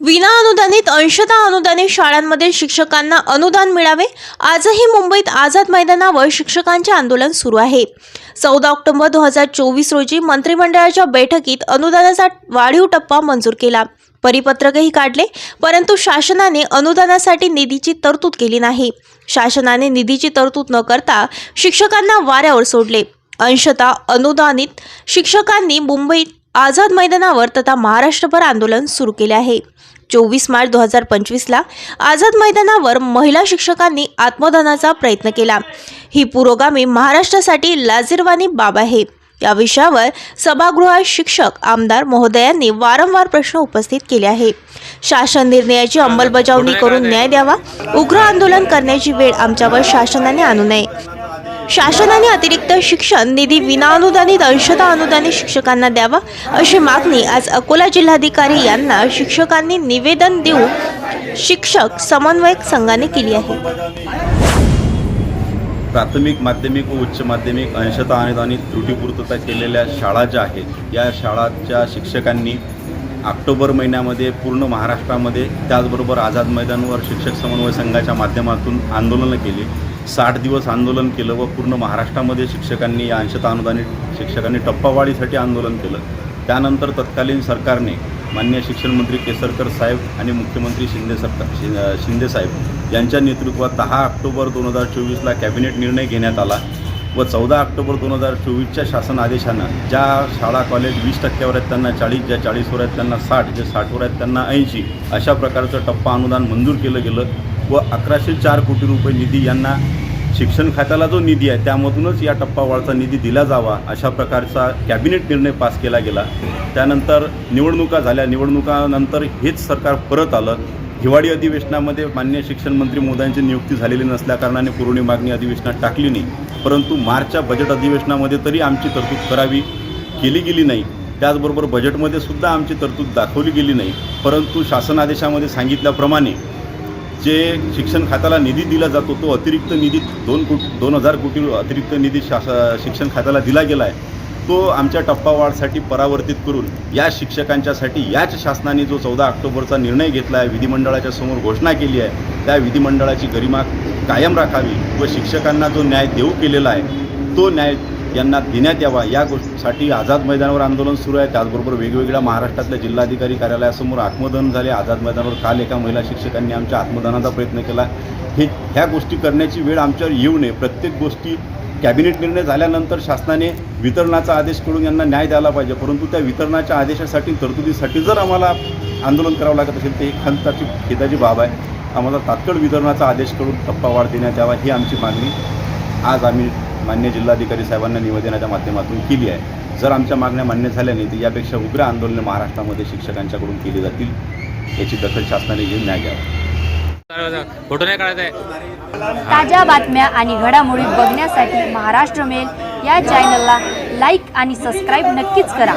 विना अनुदानित अंशतः अनुदानित शाळांमध्ये शिक्षकांना अनुदान मिळावे. आजही मुंबईत आझाद मैदानावर शिक्षकांचे आंदोलन सुरू आहे. चौदा ऑक्टोबर दोन हजार चोवीस रोजी मंत्रिमंडळाच्या बैठकीत अनुदानाचा वाढीव टप्पा मंजूर केला. परिपत्रकही काढले परंतु शासनाने अनुदानासाठी निधीची तरतूद केली नाही. शासनाने निधीची तरतूद न करता शिक्षकांना वाऱ्यावर सोडले. अंशतः अनुदानित शिक्षकांनी मुंबईत आझाद मैदानावर तथा महाराष्ट्रभर आंदोलन सुरू केले आहे. चोवीस मार्च दोन हजार पंचवीसला आझाद मैदानावर महिला शिक्षकांनी आत्मदानाचा प्रयत्न केला. ही पुरोगामी महाराष्ट्रासाठी लाजीरवाणी बाब आहे. या विषयावर सभागृहात शिक्षक आमदार महोदयांनी वारंवार प्रश्न उपस्थित केले आहे. शासन निर्णयाची अंमलबजावणी करून न्याय द्यावा. उग्र आंदोलन करण्याची वेळ आमच्यावर शासनाने आणू नये. शासनाने अतिरिक्त शिक्षण निधी विनाअनुदानित अंशता अनुदानित शिक्षकांना द्यावा अशी मागणी आज अकोला जिल्हाधिकारी यांना शिक्षकांनी निवेदन देऊन शिक्षक समन्वयक संघाने केली आहे. प्राथमिक माध्यमिक व उच्च माध्यमिक अंशतः अनुदानित त्रुटीपूर्तता केलेल्या शाळा ज्या आहेत या शाळाच्या शिक्षकांनी ऑक्टोबर महिन्यामध्ये पूर्ण महाराष्ट्रामध्ये त्याचबरोबर आझाद मैदानवर शिक्षक समन्वय संघाच्या माध्यमातून आंदोलनं केली. साठ दिवस आंदोलन केलं व पूर्ण महाराष्ट्रामध्ये शिक्षकांनी या अंशतः अनुदानित शिक्षकांनी टप्पावाढीसाठी आंदोलन केलं. त्यानंतर तत्कालीन सरकारने मान्य शिक्षणमंत्री केसरकर साहेब आणि मुख्यमंत्री शिंदे सरकार शि- शिंदे साहेब यांच्या नेतृत्वात दहा ऑक्टोबर दोन हजार चोवीसला कॅबिनेट निर्णय घेण्यात आला व चौदा ऑक्टोबर दोन हजार चोवीसच्या शासन आदेशानं ज्या शाळा कॉलेज वीस टक्क्यावर आहेत त्यांना चाळीस ज्या चाळीसवर आहेत त्यांना साठ जे साठवर आहेत त्यांना ऐंशी अशा प्रकारचं टप्पा अनुदान मंजूर केलं गेलं. व अकराशे चार कोटी रुपये निधी यांना शिक्षण खात्याला जो निधी आहे त्यामधूनच या टप्पावाळचा निधी दिला जावा अशा प्रकारचा कॅबिनेट निर्णय पास केला गेला. त्यानंतर निवडणुका झाल्या. निवडणुकानंतर हेच सरकार परत आलं. हिवाळी अधिवेशनामध्ये मान्य शिक्षण मंत्री मोदयांची नियुक्ती झालेली नसल्याकारणाने पुरवणी मागणी अधिवेशनात टाकली नाही. परंतु मार्चच्या बजेट अधिवेशनामध्ये तरी आमची तरतूद करावी केली गेली नाही. त्याचबरोबर बजेटमध्ये सुद्धा आमची तरतूद दाखवली गेली नाही. परंतु शासन आदेशामध्ये सांगितल्याप्रमाणे जे शिक्षण खात्याला निधी दिला जातो तो अतिरिक्त निधी दोन कोट दोन हजार कोटी अतिरिक्त निधी शास शिक्षण खात्याला दिला गेला आहे. तो आमच्या टप्पावाढसाठी परावर्तित करून या शिक्षकांच्यासाठी याच शासनाने जो चौदा ऑक्टोबरचा निर्णय घेतला आहे विधिमंडळाच्या समोर घोषणा केली आहे त्या विधिमंडळाची गरिमा कायम राखावी व शिक्षकांना जो न्याय देऊ केलेला आहे तो न्याय यांना देण्यात यावा या गोष्टीसाठी आझाद मैदानावर आंदोलन सुरू आहे. त्याचबरोबर वेगवेगळ्या महाराष्ट्रातल्या जिल्हाधिकारी कार्यालयासमोर आत्मदहन झाले. आझाद मैदानावर काल एका महिला शिक्षकांनी आमच्या आत्मदहनाचा प्रयत्न केला. हे ह्या गोष्टी करण्याची वेळ आमच्यावर येऊ नये. प्रत्येक गोष्टी कॅबिनेट निर्णय झाल्यानंतर शासनाने वितरणाचा आदेश करून यांना न्याय द्यायला पाहिजे. परंतु त्या वितरणाच्या आदेशासाठी तरतुदीसाठी जर आम्हाला आंदोलन करावं लागत असेल तर ही खंताची खेदाची बाब आहे. आम्हाला तात्काळ वितरणाचा आदेश करून टप्पा वाढ देण्यात यावा ही आमची मागणी. आज आम्ही मान्य जिल्हाधिकारी साहेबांना निवेदनाच्या माध्यमातून केली आहे. जर आमच्या मागण्या मान्य झाल्या नाही तर यापेक्षा उग्र आंदोलने महाराष्ट्रामध्ये शिक्षकांच्याकडून केली जातील याची दखल शासनाने घेऊन न्याय घ्यावा. फोटो नाही काढायचा आहे. ताज्या बातम्या आणि घडामोडी बघण्यासाठी महाराष्ट्र मेल या चॅनलला लाईक आणि सबस्क्राईब नक्कीच करा.